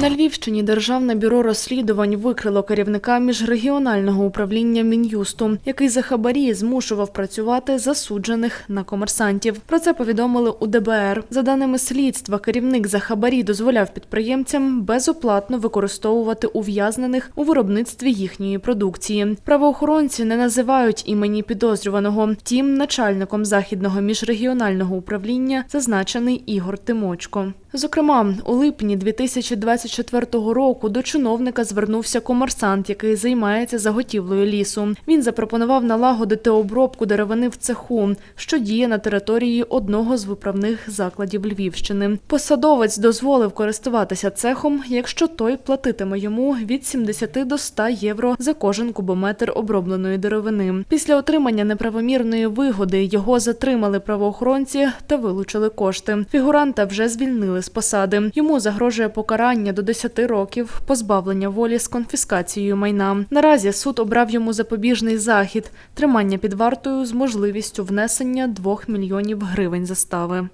На Львівщині Державне бюро розслідувань викрило керівника міжрегіонального управління Мін'юсту, який за хабарі змушував працювати засуджених на комерсантів. Про це повідомили у ДБР. За даними слідства, керівник за хабарі дозволяв підприємцям безоплатно використовувати ув'язнених у виробництві їхньої продукції. Правоохоронці не називають імені підозрюваного. Втім, начальником західного міжрегіонального управління зазначений Ігор Тимочко. Зокрема, у липні 2024 року до чиновника звернувся комерсант, який займається заготівлею лісу. Він запропонував налагодити обробку деревини в цеху, що діє на території одного з виправних закладів Львівщини. Посадовець дозволив користуватися цехом, якщо той платитиме йому від 70 до 100 євро за кожен кубометр обробленої деревини. Після отримання неправомірної вигоди його затримали правоохоронці та вилучили кошти. Фігуранта вже звільнили з посади. Йому загрожує покарання до 10 років позбавлення волі з конфіскацією майна. Наразі суд обрав йому запобіжний захід тримання під вартою з можливістю внесення 2 мільйонів гривень застави.